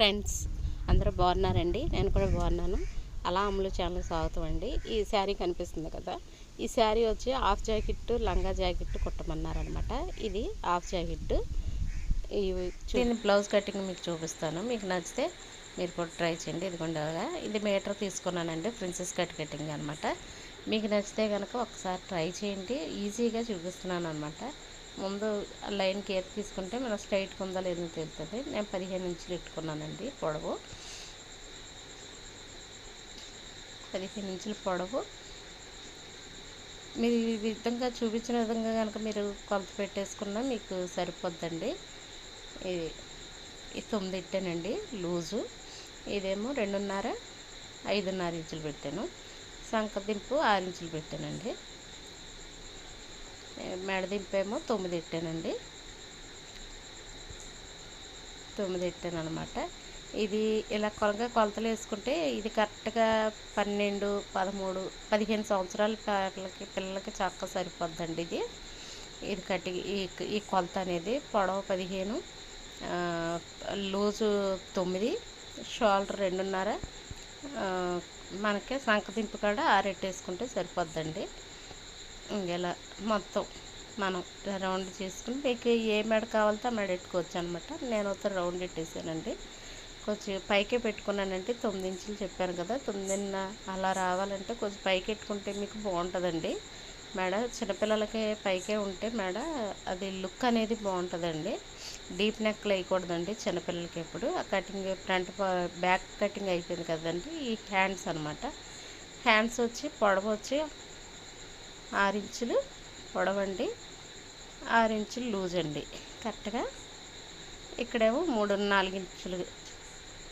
Friends అందరూ బాగున్నారండి. నేను కూడా బాగున్నాను. అలా అమ్ములు ఛానల్ స్వాగతం అండి. ఈ శారీ కనిపిస్తుంది కదా? ఈ శారీ వచ్చి హాఫ్ జాకెట్ లంగా జాకెట్ కుట్టమన్నారనమాట ఇది హాఫ్ జాకెట్ ఇవి దీని బ్లౌజ్ కటింగ్ మీకు చూపిస్తాను. మీకు నచ్చితే మీరు కూడా ట్రై చేయండి. ఇదిగోండి ఇది మీటర్ తీసుకున్నానండి. ప్రిన్సెస్ కట్ కటింగ్ అనమాట మీకు నచ్చితే కనుక ఒకసారి ట్రై చేయండి. ఈజీగా చూపిస్తున్నాను అనమాట ముందు లైన్ కేర్ తీసుకుంటే మనం స్ట్రైట్గా ఉందా లేదో తెలుస్తుంది నేను పదిహేను ఇంచులు ఇట్టుకున్నానండి పొడవు. పదిహేను ఇంచుల పొడవు. మీరు ఈ విధంగా చూపించిన విధంగా కనుక మీరు కొలత పెట్టేసుకున్నా మీకు సరిపోద్దండి. ఇది ఇది తొమ్మిది ఇట్టానండి లూజు. ఇదేమో రెండున్నర ఐదున్నర ఇంచులు పెట్టాను. సంకదింపు ఆరు ఇంచులు పెట్టానండి. మెడదింపేమో తొమ్మిది ఇట్టానండి. తొమ్మిది ఇట్టాను అనమాట ఇది ఇలా కొలగా కొలతలు వేసుకుంటే ఇది కరెక్ట్గా పన్నెండు పదమూడు పదిహేను సంవత్సరాల పిల్లలకి పిల్లలకి చక్కగా సరిపోద్దండి ఇది. ఇది కట్టి ఈ ఈ కొలత అనేది పొడవు పదిహేను లూజు తొమ్మిది షోల్డర్ రెండున్నర మనకి సంకదింపు కాడ ఆరెట్టేసుకుంటే సరిపోద్దండి. ఇలా మొత్తం మనం రౌండ్ చేసుకుని మీకు ఏ మెడ కావాలంటే ఆ మెడ పెట్టుకోవచ్చు అనమాట నేను ఒక రౌండ్ పెట్టేసానండి కొంచెం పైకే పెట్టుకున్నానంటే తొమ్మిది ఇంచులు చెప్పాను కదా తొమ్మిదిన్న అలా రావాలంటే కొంచెం పైకి పెట్టుకుంటే మీకు బాగుంటుందండి. మేడ చిన్నపిల్లలకి పైకే ఉంటే మేడ అది లుక్ అనేది బాగుంటుందండి. డీప్ నెక్లు వేయకూడదండి చిన్నపిల్లలకి ఎప్పుడు. ఆ కటింగ్ ఫ్రంట్ బ్యాక్ కటింగ్ అయిపోయింది కదండి ఈ హ్యాండ్స్ అనమాట హ్యాండ్స్ వచ్చి పొడవ వచ్చి ఆరు ఇంచులు పొడవండి ఆరు ఇంచులు లూజ్ అండి కరెక్ట్గా ఇక్కడేమో మూడు నాలుగు ఇంచులు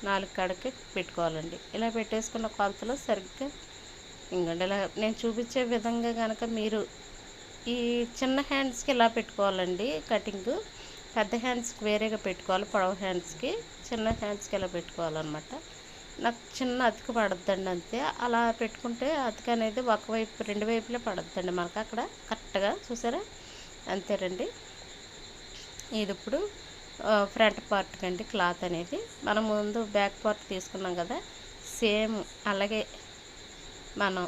నాలుగు కడకి పెట్టుకోవాలండి. ఇలా పెట్టేసుకున్న కొలతలో సరిగ్గా ఇంకండి ఇలా నేను చూపించే విధంగా కనుక మీరు ఈ చిన్న హ్యాండ్స్కి ఇలా పెట్టుకోవాలండి కటింగ్. పెద్ద హ్యాండ్స్కి వేరేగా పెట్టుకోవాలి పొడవ హ్యాండ్స్కి చిన్న హ్యాండ్స్కి ఇలా పెట్టుకోవాలన్నమాట. నాకు చిన్న అతికి పడద్దండి అంతే. అలా పెట్టుకుంటే అతికి అనేది ఒకవైపు రెండు వైపులే పడద్దండి మనకు అక్కడ. కరెక్ట్గా చూసారా? అంతేనండి. ఇది ఇప్పుడు ఫ్రంట్ పార్ట్ కండి క్లాత్ అనేది. మనం ముందు బ్యాక్ పార్ట్ తీసుకున్నాం కదా సేమ్ అలాగే మనం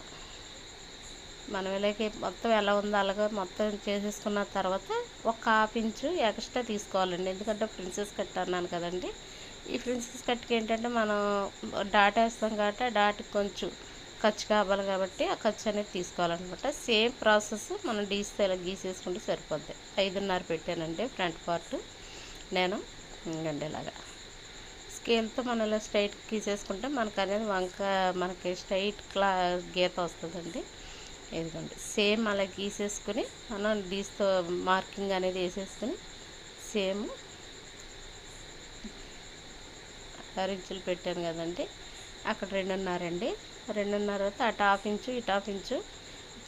మనం ఇలాగే మొత్తం ఎలా ఉందో అలాగే మొత్తం చేసేసుకున్న తర్వాత ఒక హాఫ్ ఇంచు ఎక్స్ట్రా తీసుకోవాలండి. ఎందుకంటే ప్రిన్సెస్ కట్ అన్నాను కదండి. ఈ ప్రిన్సెస్ కట్కి ఏంటంటే మనం డాట్ వేస్తాం కాబట్టి ఆ డాట్కి కొంచెం ఖర్చు కావాలి కాబట్టి ఆ ఖర్చు అనేది తీసుకోవాలన్నమాట. సేమ్ ప్రాసెస్ మనం డీస్తే ఇలా గీసేసుకుంటే సరిపోద్ది. ఐదున్నర పెట్టానండి ఫ్రంట్ పార్ట్. నేను ఇంకండి ఇలాగా స్కేల్తో మనం ఇలా స్ట్రైట్ గీసేసుకుంటే మనకు అనేది వంక మనకి స్ట్రైట్ క్లా గీత వస్తుందండి. ఇదిగోండి. సేమ్ అలా గీసేసుకుని మనం డీస్తో మార్కింగ్ అనేది వేసేసుకుని సేమ్ ఆరు ఇంచులు పెట్టాను కదండి. అక్కడ రెండున్నర అండి. రెండున్నర అటు హాఫ్ ఇంచు ఇటు హాఫ్ ఇంచు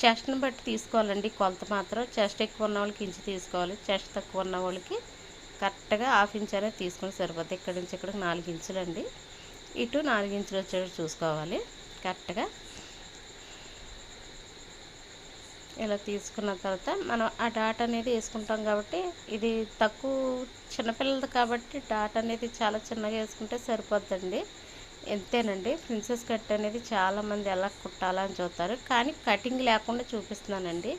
చెస్ట్ని బట్టి తీసుకోవాలండి. కొలత మాత్రం చెస్ట్ ఎక్కువ ఉన్న వాళ్ళకి ఇంచు తీసుకోవాలి. చెస్ట్ తక్కువ ఉన్న వాళ్ళకి కరెక్ట్గా హాఫ్ ఇంచ్ అనేది తీసుకుని సరిపోతుంది ఇక్కడ నుంచి ఇక్కడికి నాలుగు ఇంచులండి. ఇటు నాలుగు ఇంచులు వచ్చేటట్టు చూసుకోవాలి. కరెక్ట్గా ఇలా తీసుకున్న తర్వాత మనం ఆ డాట్ అనేది వేసుకుంటాం కాబట్టి ఇది తక్కువ చిన్నపిల్లలది కాబట్టి డాట్ అనేది చాలా చిన్నగా వేసుకుంటే సరిపోద్దండి. ఎంతేనండి? ప్రిన్సెస్ కట్ అనేది చాలామంది ఎలా కుట్టాలా అని చూస్తారు. కానీ కటింగ్ లేకుండా చూపిస్తున్నానండి.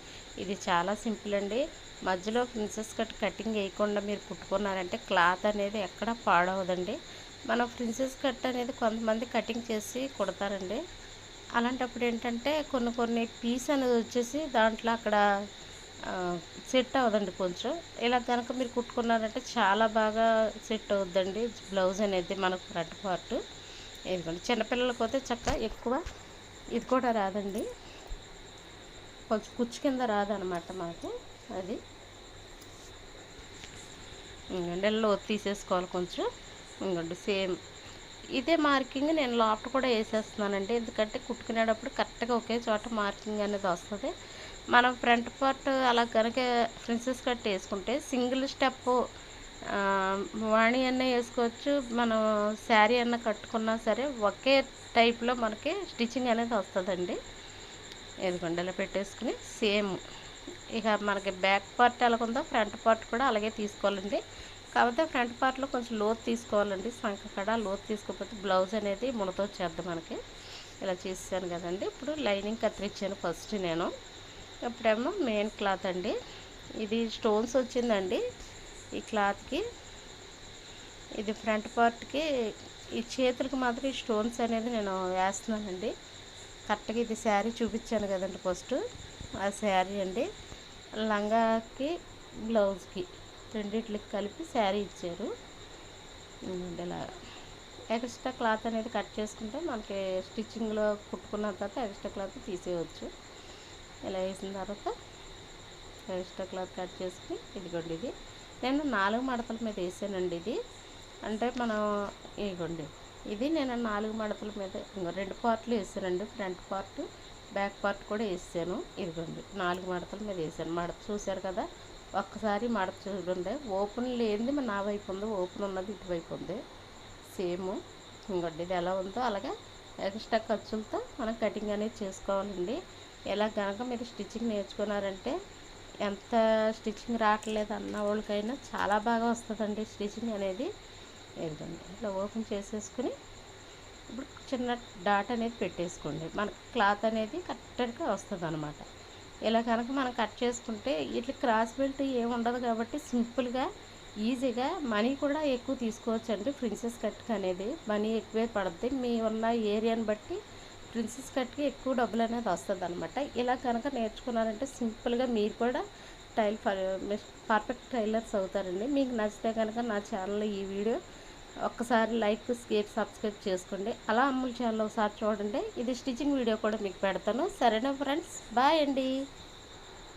ఇది చాలా సింపుల్ అండి. మధ్యలో ప్రిన్సెస్ కట్ కటింగ్ వేయకుండా మీరు కుట్టుకున్నారంటే క్లాత్ అనేది ఎక్కడ పాడవదండి. మనం ప్రిన్సెస్ కట్ అనేది కొంతమంది కటింగ్ చేసి కుడతారండి. అలాంటప్పుడు ఏంటంటే కొన్ని కొన్ని పీస్ అనేది వచ్చేసి దాంట్లో అక్కడ సెట్ అవ్వదండి కొంచెం. ఇలా కనుక మీరు కుట్టుకున్నారంటే చాలా బాగా సెట్ అవుద్దండి బ్లౌజ్ అనేది మనకు ఫ్రంట్ పార్ట్. ఎందుకంటే చిన్నపిల్లలకి పోతే చక్క ఎక్కువ ఇది కూడా రాదండి. కొంచెం కుచ్చు కింద రాదనమాట మనకు అది. ఇంకండి లో తీసేసుకోవాలి కొంచెం. ఇంకండి సేమ్ ఇదే మార్కింగ్ నేను లోపల కూడా వేసేస్తున్నానండి. ఎందుకంటే కుట్టుకునేటప్పుడు కరెక్ట్గా ఒకే చోట మార్కింగ్ అనేది వస్తుంది. మనం ఫ్రంట్ పార్ట్ అలా కనుక ప్రిన్సెస్ కట్ వేసుకుంటే సింగిల్ స్టెప్ వాణి అన్న వేసుకోవచ్చు మనం శారీ అన్న కట్టుకున్నా సరే ఒకే టైప్లో మనకి స్టిచ్చింగ్ అనేది వస్తుందండి. ఎందుకంటే ఇలా పెట్టేసుకుని సేమ్. ఇక మనకి బ్యాక్ పార్ట్ ఎలా ఉందో ఫ్రంట్ పార్ట్ కూడా అలాగే తీసుకోవాలండి. కాకపోతే ఫ్రంట్ పార్ట్లో కొంచెం లోతు తీసుకోవాలండి. సంఖ కడ లోతు తీసుకోకపోతే బ్లౌజ్ అనేది ముడత వచ్చేద్ది మనకి. ఇలా చేసాను కదండి. ఇప్పుడు లైనింగ్ కత్తిరించాను ఫస్ట్ నేను. ఇప్పుడేమో మెయిన్ క్లాత్ అండి. ఇది స్టోన్స్ వచ్చిందండి. ఈ క్లాత్కి ఇది ఫ్రంట్ పార్ట్కి ఈ చేతులకు మాత్రం ఈ స్టోన్స్ అనేది నేను వేస్తున్నానండి. కరెక్ట్గా ఇది శారీ చూపించాను కదండి ఫస్ట్. ఆ శారీ అండి. లంగాకి బ్లౌజ్కి. రెండిట్లకి కలిపి శారీ ఇచ్చారు. ఇలా ఎక్స్ట్రా క్లాత్ అనేది కట్ చేసుకుంటే మనకి స్టిచ్చింగ్లో కుట్టుకున్న తర్వాత ఎక్స్ట్రా క్లాత్ తీసేయవచ్చు ఇలా వేసిన తర్వాత ఎక్స్ట్రా క్లాత్ కట్ చేసుకుని ఇదిగోండి ఇది. నేను నాలుగు మడతల మీద వేసానండి ఇది. అంటే మనం ఇదిగోండి ఇది నేను నాలుగు మడతల మీద రెండు పార్ట్లు వేసానండి. ఫ్రంట్ పార్ట్ బ్యాక్ పార్ట్ కూడా వేసాను. ఇదిగోండి నాలుగు మడతల మీద వేసాను. మడత చూశారు కదా? ఒక్కసారి మడత చూడండి. ఓపెన్ లేనిది మన నా వైపు ఉంది. ఓపెన్ ఉన్నది ఇటువైపు ఉంది. సేమ్ ఇంకోటి ఇది ఎలా ఉందో అలాగే ఎక్స్ట్రా ఖర్చులతో మనం కటింగ్ అనేది చేసుకోవాలండి. ఎలా కనుక మీరు స్టిచ్చింగ్ నేర్చుకున్నారంటే ఎంత స్టిచ్చింగ్ రావట్లేదు అన్న వాళ్ళకైనా చాలా బాగా వస్తుందండి స్టిచ్చింగ్ అనేది. ఏంటంటే ఇట్లా ఓపెన్ చేసేసుకుని ఇప్పుడు చిన్న డాట్ అనేది పెట్టేసుకోండి. మనకు క్లాత్ అనేది కరెక్ట్గా వస్తుంది అనమాట ఇలా కనుక మనం కట్ చేసుకుంటే ఇట్లా క్రాస్ బెల్ట్ ఏముండదు కాబట్టి సింపుల్గా ఈజీగా మనీ కూడా ఎక్కువ తీసుకోవచ్చు అండి ప్రిన్సెస్ కట్కి అనేది. మనీ ఎక్కువే పడుతుంది మీ ఉన్న ఏరియాని బట్టి ప్రిన్సెస్ కట్కి ఎక్కువ డబ్బులు అనేది వస్తుంది అనమాట ఇలా కనుక నేర్చుకున్నారంటే సింపుల్గా మీరు కూడా టైల్ పర్ఫెక్ట్ టైలర్స్ అవుతారండి. మీకు నచ్చితే కనుక నా ఛానల్లో ఈ వీడియో ఒక్కసారి లైక్ స్కేప్ సబ్స్క్రైబ్ చేసుకోండి. అలా అమ్ముల ఛానల్ ఒకసారి చూడండి. ఇది స్టిచ్చింగ్ వీడియో కూడా మీకు పెడతాను. సరేనా ఫ్రెండ్స్? బాయ్ అండి.